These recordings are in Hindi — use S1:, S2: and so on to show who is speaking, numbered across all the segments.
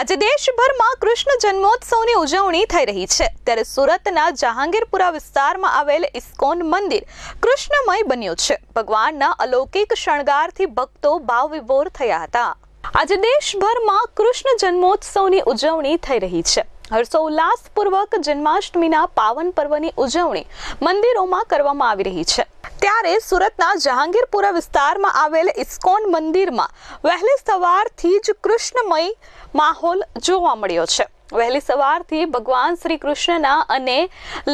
S1: આજે દેશભરમાં કૃષ્ણ જન્મોત્સવની ઉજવણી થઈ રહી છે. ત્યારે સુરતના જહાંગીરપુરા વિસ્તારમાં આવેલ ઇસ્કોન મંદિર કૃષ્ણમય બન્યું છે. ભગવાનના અલૌકિક શણગારથી ભક્તો ભાવ વિભોર થયા હતા. આજે દેશભરમાં કૃષ્ણ જન્મોત્સવની ઉજવણી થઈ રહી છે. હર્ષોલ્લાસપૂર્વક જન્માષ્ટમીના પાવન પર્વની ઉજવણી મંદિરોમાં કરવામાં આવી રહી છે. ત્યારે સુરતના જહાંગીરપુરા વિસ્તારમાં આવેલ ઇસ્કોન મંદિરમાં વહેલી સવારથી જ કૃષ્ણમય માહોલ જોવા મળ્યો છે. વહેલી સવારથી ભગવાન શ્રી કૃષ્ણના અને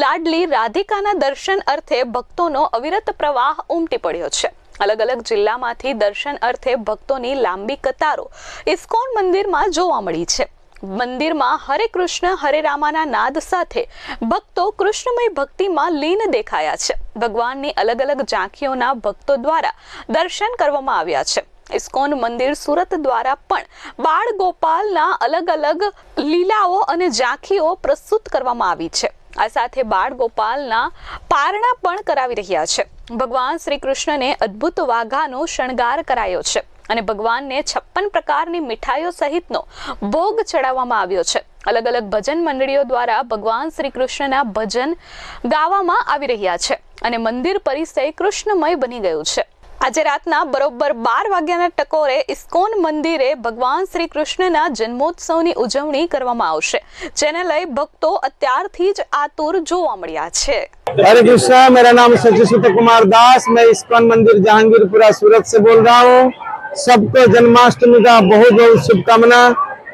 S1: લાડલી રાધિકાના દર્શન અર્થે ભક્તોનો અવિરત પ્રવાહ ઉમટી પડ્યો છે. અલગ અલગ જિલ્લામાંથી દર્શન અર્થે ભક્તોની લાંબી કતારો ઇસ્કોન મંદિરમાં જોવા મળી છે. મંદિરમાં હરે કૃષ્ણ, હરે રામાના નાદ સાથે ભક્તો કૃષ્ણમય ભક્તિમાં લીન દેખાયા છે. ભગવાનની અલગ અલગ ઝાંખીઓના ભક્તો દ્વારા દર્શન કરવામાં આવ્યા છે. ઇસ્કોન મંદિર સુરત દ્વારા પણ બાળ ગોપાલના અલગ અલગ લીલાઓ અને ઝાંખીઓ પ્રસ્તુત કરવામાં આવી છે. આ સાથે બાળ ગોપાલના પારણા પણ કરાવી રહ્યા છે. ભગવાન શ્રી કૃષ્ણને અદ્ભુત વાઘાનો શણગાર કરાયો છે. અને ભગવાનને છપ્પન પ્રકારની મીઠાઈઓ સહિતનો ભોગ ચડાવવામાં આવ્યો છે અલગ અલગ ભજન મંડળીઓ દ્વારા ભગવાન શ્રી કૃષ્ણના ભજન ગાવામાં આવી રહ્યા છે અને મંદિર પરિસર કૃષ્ણમય બની ગયું છે આજે રાતના બરોબર બાર વાગ્યાના ટકોરે ઇસ્કોન મંદિરે ભગવાન શ્રી કૃષ્ણના જન્મોત્સવની ઉજવણી કરવામાં આવશે જેને લઈ ભક્તો અત્યારથી જ આતુર જોવા મળ્યા છે
S2: हरे कृष्णा मेरा नाम सचिसुत कुमार दास मैं इस्कॉन मंदिर जहांगीरपुरा सूरत से बोल रहा हूँ सबको जन्माष्टमी का बहुत बहुत शुभकामना।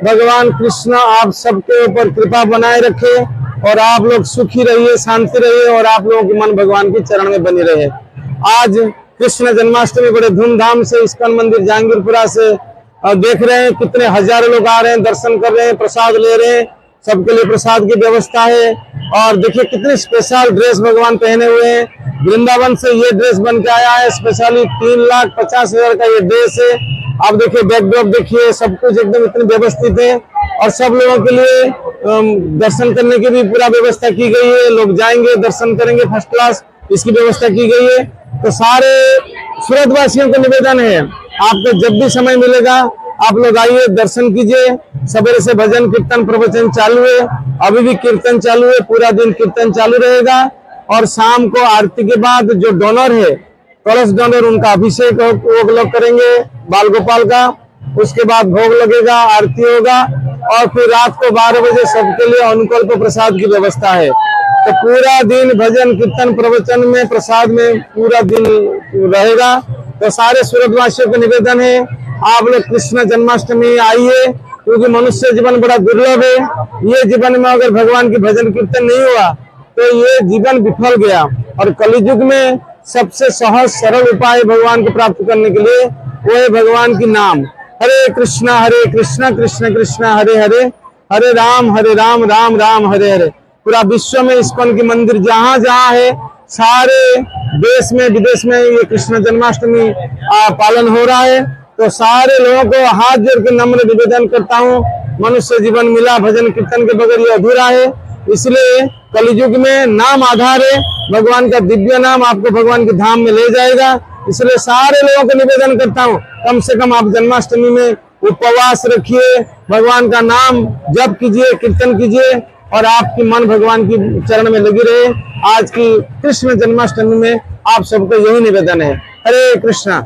S2: भगवान कृष्ण आप सबके ऊपर कृपा बनाए रखे और आप लोग सुखी रहिए शांति रहिए और आप लोगों की मन भगवान के चरण में बनी रहे। आज कृष्ण जन्माष्टमी बड़े धूमधाम से इस्कॉन मंदिर जहांगीरपुरा से अ, देख रहे हैं कितने हज़ारों लोग आ रहे हैं दर्शन कर रहे हैं प्रसाद ले रहे हैं। सबके लिए प्रसाद की व्यवस्था है। और देखिए कितने स्पेशल ड्रेस भगवान पहने हुए हैं। वृंदावन से ये ड्रेस बन के आया है स्पेशली तीन लाख पचास हज़ार का ये ड्रेस है। आप देखिए बैकड्रॉप देखिए, सब कुछ एकदम इतने व्यवस्थित है और सब लोगों के लिए दर्शन करने की भी पूरा व्यवस्था की गई है। लोग जाएँगे, दर्शन करेंगे फ़र्स्ट क्लास इसकी व्यवस्था की गई है। तो सारे सूरत वासियों को निवेदन है, आपको जब भी समय मिलेगा आप लोग आइए, दर्शन कीजिए। सवेरे से भजन कीर्तन प्रवचन चालू है। अभी भी कीर्तन चालू है, पूरा दिन कीर्तन चालू रहेगा। और शाम को आरती के बाद जो डोनर है, कलश डोनर, उनका अभिषेक वो लोग करेंगे बाल गोपाल का। उसके बाद भोग लगेगा, आरती होगा। और फिर रात को बारह बजे सबके लिए अनुकल्प प्रसाद की व्यवस्था है। तो पूरा दिन भजन कीर्तन प्रवचन में, प्रसाद में पूरा दिन रहेगा। तो सारे सूरतवासियों को निवेदन है आप लोग कृष्ण जन्माष्टमी आइए, क्योंकि मनुष्य जीवन बड़ा दुर्लभ है। ये जीवन में अगर भगवान की भजन कीर्तन नहीं हुआ तो ये जीवन विफल गया। और कलयुग में सबसे सहज, सरल उपाय भगवान को प्राप्त करने के लिए, वो है भगवान की नाम। हरे कृष्णा हरे कृष्णा, कृष्ण कृष्णा, हरे हरे हरे राम हरे राम राम राम, हरे हरे। पूरा विश्व में इस्कॉन की मंदिर जहाँ जहाँ है, सारे देश में, विदेश में ये कृष्ण जन्माष्टमी पालन हो रहा है। तो सारे लोगों को हाथ जोड़ के नम्र निवेदन करता हूँ। मनुष्य जीवन मिला, भजन कीर्तन के बगैर ये अधूरा है। इसलिए कलयुग में नाम आधार है। भगवान का दिव्य नाम आपको भगवान के धाम में ले जाएगा। इसलिए सारे लोगों को निवेदन करता हूँ, कम से कम आप जन्माष्टमी में उपवास रखिए। भगवान का नाम जप कीजिए, कीर्तन कीजिए और आपकी मन भगवान की चरण में लगी रहे। आज की कृष्ण जन्माष्टमी में आप सबको यही निवेदन है। Hare Krishna.